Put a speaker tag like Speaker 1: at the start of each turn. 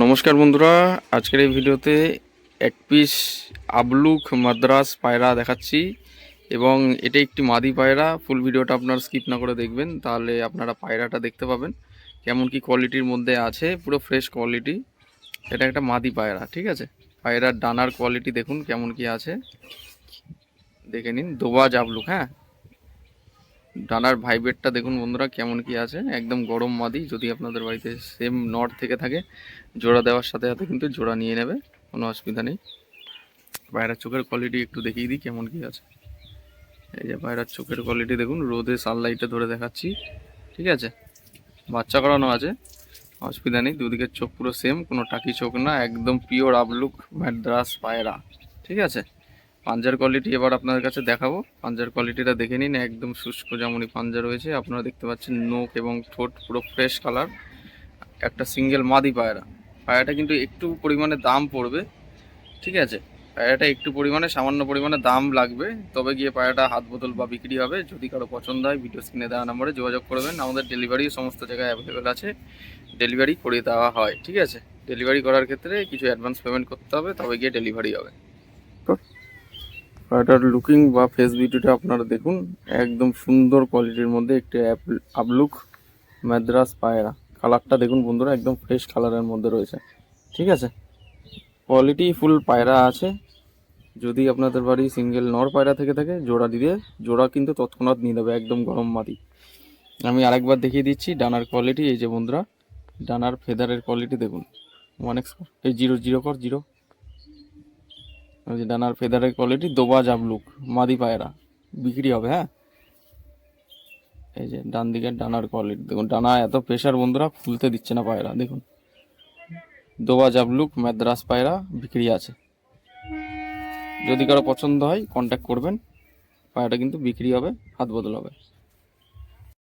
Speaker 1: নমস্কার বন্ধুরা, আজকের এই ভিডিওতে এক পিস আবলুক মাদ্রাস পায়রা দেখাচ্ছি এবং এটা একটি মাদি পায়রা। ফুল ভিডিওটা আপনার স্কিপ না করে দেখবেন, তাহলে আপনারা পায়রাটা দেখতে পাবেন। কেমন কি কোয়ালিটির মধ্যে আছে, পুরো ফ্রেশ কোয়ালিটি। এটা একটা মাদি পায়রা, ঠিক আছে? পায়রার ডানার কোয়ালিটি দেখুন কেমন কি আছে। দেখে নিন, দোবাজ আবলুক হ্যাঁ? ডানার ভাইব্রেটটা দেখুন বন্ধুরা কেমন কি আছে। একদম গরম মাদি, যদি আপনাদের বাড়িতে সেম নট থেকে থাকে, জোড়া দেওয়ার সাথে সাথে কিন্তু জোড়া নিয়ে নেবে, কোনো অসুবিধা নেই। পায়রার চোখের কোয়ালিটি একটু দেখিয়ে দিই কেমন কি আছে। এই যে পায়রার চোখের কোয়ালিটি দেখুন, রোদে সানলাইটে ধরে দেখাচ্ছি, ঠিক আছে? বাচ্চা করানো আছে, অসুবিধা নেই, দুদিকের চোখ পুরো সেম কোনো টাকি চোখ না, একদম পিওর আবলুক ম্যাড্রাস পায়রা, ঠিক আছে? পাঞ্জার কোয়ালিটি এবার আপনাদের কাছে দেখাবো। পাঞ্জার কোয়ালিটিটা দেখে নিন, একদম শুষ্ক যেমনই পাঞ্জা রয়েছে। আপনারা দেখতে পাচ্ছেন নোক এবং ঠোঁট পুরো ফ্রেশ কালার একটা সিঙ্গেল মাদি পায়রা। পায়রাটা কিন্তু একটু পরিমাণে দাম পড়বে, ঠিক আছে? পায়রাটা একটু পরিমাণে, সামান্য পরিমাণে দাম লাগবে। তবে গিয়ে পায়রাটা হাত বোতল বা বিক্রি হবে। যদি কারও পছন্দ হয় ভিডিও স্ক্রিনে দেওয়া নম্বরে যোগাযোগ করবেন আমাদের ডেলিভারি সমস্ত জায়গায় অ্যাভেলেবেল আছে। ডেলিভারি করে দেওয়া হয়, ঠিক আছে? ডেলিভারি করার ক্ষেত্রে কিছু অ্যাডভান্স পেমেন্ট করতে হবে, তবে গিয়ে ডেলিভারি হবে। পায়রাটার লুকিং বা ফেস বিউটিটা আপনারা দেখুন। একদম সুন্দর কোয়ালিটির মধ্যে একটি আবলুক মাদ্রাস পায়রা। কালারটা দেখুন বন্ধুরা, একদম ফ্রেশ কালারের মধ্যে রয়েছে। ঠিক আছে? কোয়ালিটি ফুল পায়রা আছে। যদি আপনাদের বাড়ি সিঙ্গেল নর পায়রা থেকে থাকে, জোড়া দিয়ে, জোড়া কিন্তু তৎক্ষণাৎ নিয়ে নেবে, একদম গরম মাটি আমি আরেকবার দেখিয়ে দিচ্ছি, ডানার কোয়ালিটি এই যে বন্ধুরা, ডানার ফেদারের কোয়ালিটি দেখুন। ওয়ান এক্স এই জিরো জিরো কর জিরো যে ডানার ফেদারের কোয়ালিটি দোবা জাবলুক মাদি পায়রা, বিক্রি হবে হ্যাঁ? এই যে ডান দিকের ডানার কোয়ালিটি দেখুন, ডানা এত প্রেশার বন্ধুরা, খুলতে দিচ্ছে না পায়রা, দেখুন। দোবা জাবলুক মাদ্রাস পায়রা, বিক্রি আছে। যদি কারও পছন্দ হয় কন্ট্যাক্ট করবেন, পায়রাটা কিন্তু বিক্রি হবে, হাত বদল হবে।